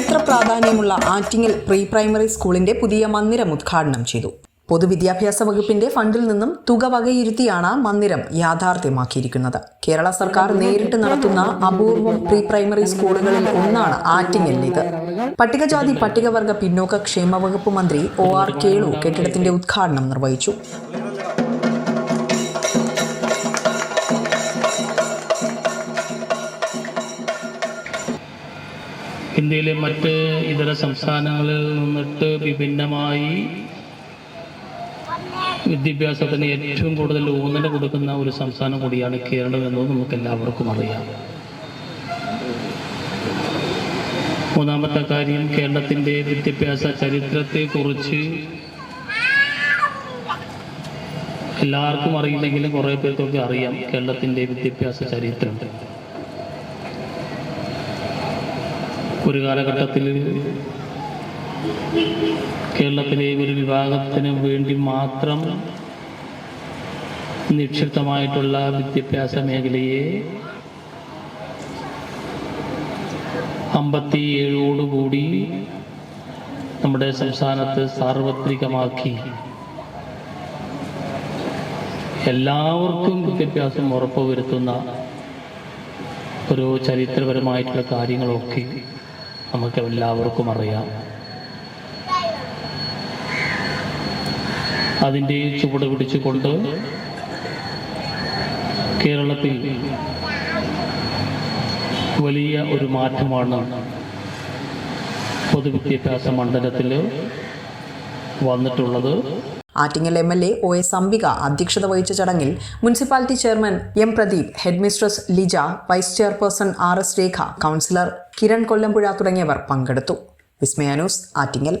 പ്രാധാന്യമുള്ള Attingal pre primary സ്കൂളിന്റെ പുതിയ മന്ദിരം ഉദ്ഘാടനം ചെയ്തു. പൊതുവിദ്യാഭ്യാസ വകുപ്പിന്റെ ഫണ്ടിൽ നിന്നും തുക വകയിരുത്തിയാണ് മന്ദിരം യാഥാർത്ഥ്യമാക്കിയിരിക്കുന്നത്. കേരള സർക്കാർ നേരിട്ട് നടത്തുന്ന അപൂർവം പ്രീ പ്രൈമറി സ്കൂളുകളിൽ ഒന്നാണ് ആറ്റിങ്ങലിലേത് പട്ടികജാതി പട്ടികവർഗ പിന്നോക്ക ക്ഷേമ വകുപ്പ് മന്ത്രി ഒ ആർ കേളു കെട്ടിടത്തിന്റെ ഉദ്ഘാടനം നിർവഹിച്ചു. ഇന്ത്യയിലെ മറ്റ് ഇതര സംസ്ഥാനങ്ങളിൽ നിന്നിട്ട് വിഭിന്നമായി വിദ്യാഭ്യാസത്തിന് ഏറ്റവും കൂടുതൽ ഊന്നൽ കൊടുക്കുന്ന ഒരു സംസ്ഥാനം കൂടിയാണ് കേരളം എന്നത് നമുക്ക് എല്ലാവർക്കും അറിയാം. മൂന്നാമത്തെ കാര്യം കേരളത്തിന്റെ വിദ്യാഭ്യാസ ചരിത്രത്തെക്കുറിച്ച് എല്ലാവർക്കും അറിയില്ലെങ്കിലും കുറേ പേർക്കൊക്കെ അറിയാം കേരളത്തിന്റെ വിദ്യാഭ്യാസ ചരിത്രം. ഒരു കാലഘട്ടത്തിൽ കേരളത്തിലെ ഒരു വിഭാഗത്തിന് വേണ്ടി മാത്രം നിക്ഷിപ്തമായിട്ടുള്ള വിദ്യാഭ്യാസ മേഖലയെ അമ്പത്തി ഏഴോടുകൂടി നമ്മുടെ സംസ്ഥാനത്ത് സാർവത്രികമാക്കി. എല്ലാവർക്കും വിദ്യാഭ്യാസം ഉറപ്പുവരുത്തുന്ന ഒരു ചരിത്രപരമായിട്ടുള്ള കാര്യങ്ങളൊക്കെ നമുക്ക് എല്ലാവർക്കും അറിയാം. അതിന്റെ ചുവട് പിടിച്ചുകൊണ്ട് കേരളത്തിൽ വലിയ ഒരു മാറ്റമാണ് പൊതുവിദ്യാഭ്യാസ മണ്ഡലത്തിൽ വന്നിട്ടുള്ളത്. Attingal M L A O S Ambika അധ്യക്ഷത വഹിച്ച ചടങ്ങിൽ municipality chairman M Pradeep headmistress Lija vice chairperson R S Rekha councillor Kiran Kollampuzha തുടങ്ങിയവർ പങ്കെടുത്തു. വിസ്മയാനൂസ് ആറ്റിങ്ങൽ.